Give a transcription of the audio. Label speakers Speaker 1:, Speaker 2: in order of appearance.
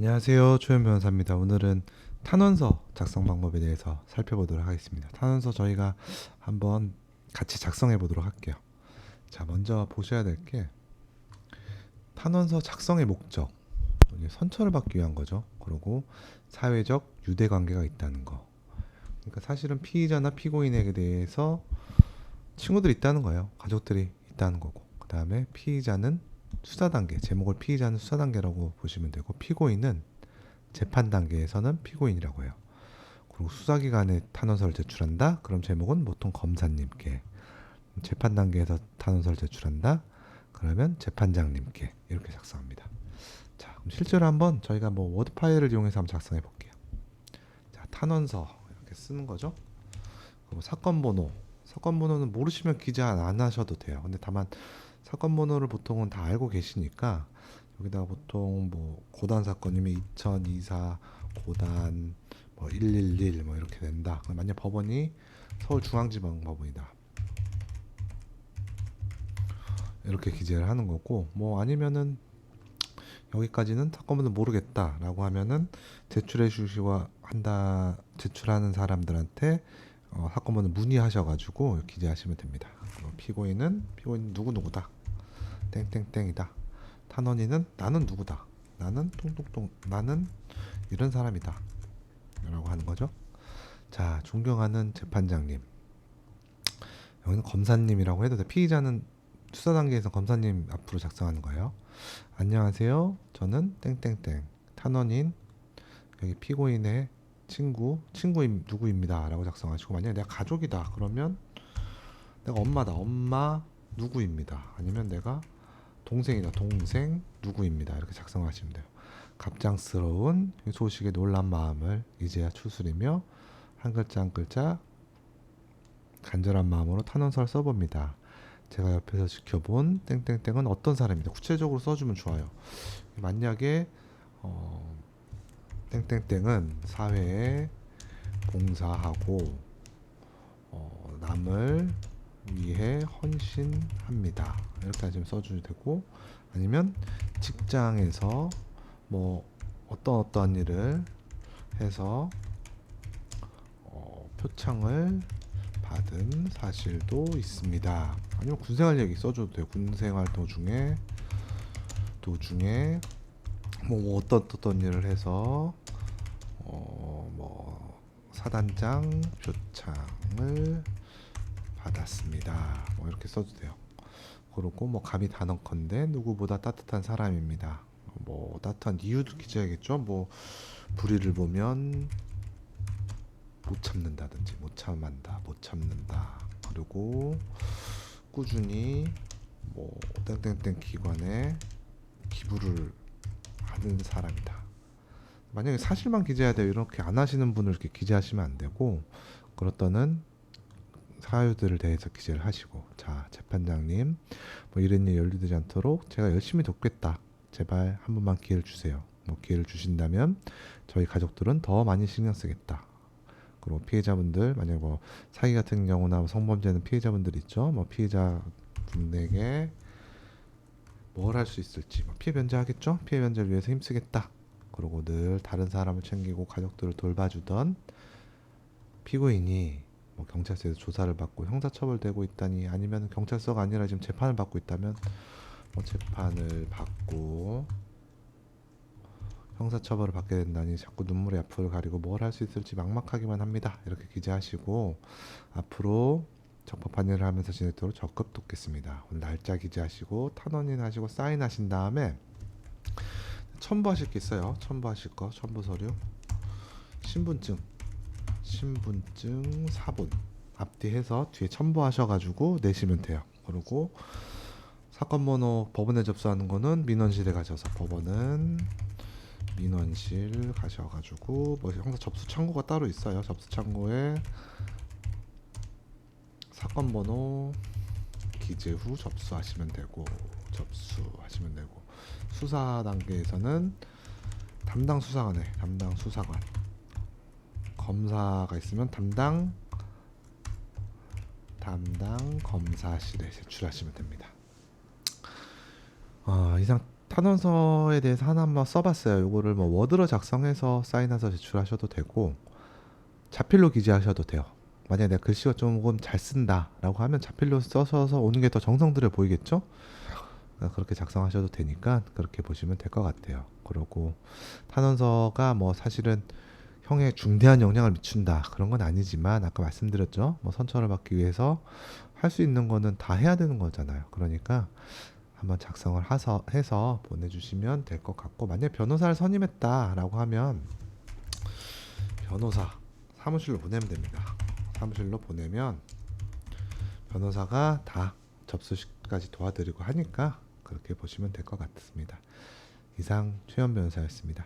Speaker 1: 안녕하세요. 초연 변호사입니다. 오늘은 탄원서 작성 방법에 대해서 살펴보도록 하겠습니다. 탄원서 저희가 한번 같이 작성해 보도록 할게요. 자, 먼저 보셔야 될 게 탄원서 작성의 목적. 선처를 받기 위한 거죠. 그리고 사회적 유대 관계가 있다는 거. 그러니까 사실은 피의자나 피고인에게 대해서 친구들이 있다는 거예요. 가족들이 있다는 거고. 그다음에 피의자는 수사 단계, 제목을 피의자는 수사 단계라고 보시면 되고 피고인은 재판 단계에서는 피고인이라고 해요. 그리고 수사기관에 탄원서를 제출한다. 그럼 제목은 보통 검사님께 재판 단계에서 탄원서를 제출한다. 그러면 재판장님께 이렇게 작성합니다. 자, 그럼 실제로 한번 저희가 뭐 워드 파일을 이용해서 한번 작성해 볼게요. 자, 탄원서 이렇게 쓰는 거죠. 그리고 사건 번호, 사건 번호는 모르시면 기자 안 하셔도 돼요. 근데 다만 사건 번호를 보통은 다 알고 계시니까 여기다가 보통 뭐 고단 사건이면 2024 고단 뭐 111 뭐 이렇게 된다. 만약 법원이 서울중앙지방법원이다. 이렇게 기재를 하는 거고 뭐 아니면은 여기까지는 사건번호 모르겠다라고 하면은 제출해 주시고 한다 제출하는 사람들한테 어, 사건번호 문의하셔가지고 기재하시면 됩니다. 그리고 피고인은 피고인 누구 누구다 땡땡땡이다. 탄원인은 나는 누구다. 나는 똥똥똥 나는 이런 사람이다. 라고 하는 거죠. 자 존경하는 재판장님 여기는 검사님이라고 해도 돼. 피의자는 수사 단계에서 검사님 앞으로 작성하는 거예요. 안녕하세요. 저는 땡땡땡 탄원인 여기 피고인의 친구 친구임 누구입니다라고 작성하시고 만약에 내가 가족이다 그러면 내가 엄마다 엄마 누구입니다 아니면 내가 동생이다 동생 누구입니다. 이렇게 작성하시면 돼요. 갑작스러운 소식에 놀란 마음을 이제야 추스리며 한 글자 한 글자 간절한 마음으로 탄원서를 써봅니다. 제가 옆에서 지켜본 땡땡땡은 어떤 사람입니다. 구체적으로 써주면 좋아요. 만약에 어, 땡땡땡은 사회에 봉사하고 어, 남을 위해 헌신합니다. 이렇게 좀 써줘도 되고 아니면 직장에서 뭐 어떤 어떤 일을 해서 어, 표창을 받은 사실도 있습니다. 아니면 군생활 얘기 써줘도 돼요. 군생활 도중에 도중에 뭐 어떤 어떤 일을 해서 어 뭐 사단장 표창을 받았습니다. 뭐 이렇게 써도 돼요. 그리고 뭐 감히 단언컨대 누구보다 따뜻한 사람입니다. 뭐 따뜻한 이유도 기재하겠죠. 뭐 불의를 보면 못 참는다든지 못 참한다, 못 참는다. 그리고 꾸준히 뭐 땡땡땡 기관에 기부를 하는 사람이다. 만약에 사실만 기재해야 돼요. 이렇게 안 하시는 분을 이렇게 기재하시면 안 되고 그렇다는 사유들을 대해서 기재를 하시고 자 재판장님 뭐 이런 일 연루되지 않도록 제가 열심히 돕겠다. 제발 한 번만 기회를 주세요. 뭐 기회를 주신다면 저희 가족들은 더 많이 신경 쓰겠다. 그리고 피해자분들 만약 뭐 사기 같은 경우나 뭐 성범죄는 피해자분들 있죠. 뭐 피해자 분에게 뭘 할 수 있을지 뭐 피해 변제하겠죠. 피해 변제를 위해서 힘쓰겠다. 그리고 늘 다른 사람을 챙기고 가족들을 돌봐주던 피고인이 뭐 경찰서에서 조사를 받고 형사처벌되고 있다니 아니면 경찰서가 아니라 지금 재판을 받고 있다면 뭐 재판을 받고 형사처벌을 받게 된다니 자꾸 눈물의 앞을 가리고 뭘 할 수 있을지 막막하기만 합니다. 이렇게 기재하시고 앞으로 적법한 일을 하면서 지내도록 적극 돕겠습니다. 오늘 날짜 기재하시고 탄원인 하시고 사인하신 다음에 첨부하실 게 있어요. 첨부하실 거 첨부 서류 신분증 신분증 사본 앞뒤해서 뒤에 첨부하셔가지고 내시면 돼요. 그리고 사건 번호 법원에 접수하는 거는 민원실에 가셔서 법원은 민원실 가셔가지고 뭐 형사 접수 창구가 따로 있어요. 접수 창구에 사건 번호 기재 후 접수하시면 되고 접수하시면 되고 수사 단계에서는 담당 수사관에 담당 수사관 검사가 있으면 담당 담당 검사실에 제출하시면 됩니다. 아, 이상 탄원서에 대해서 하나 한번 써봤어요. 요거를 뭐 워드로 작성해서 사인해서 제출하셔도 되고 자필로 기재하셔도 돼요. 만약에 내가 글씨가 조금 잘 쓴다라고 하면 자필로 써셔서 오는 게 더 정성 들여 보이겠죠? 그러니까 그렇게 작성하셔도 되니까 그렇게 보시면 될 것 같아요. 그러고 탄원서가 뭐 사실은 형에 중대한 영향을 미친다 그런 건 아니지만 아까 말씀드렸죠. 뭐 선처를 받기 위해서 할 수 있는 거는 다 해야 되는 거잖아요. 그러니까 한번 작성을 하서, 해서 보내주시면 될 것 같고 만약 변호사를 선임했다라고 하면 변호사 사무실로 보내면 됩니다. 사무실로 보내면 변호사가 다 접수까지 도와드리고 하니까 그렇게 보시면 될 것 같습니다. 이상 최현 변호사였습니다.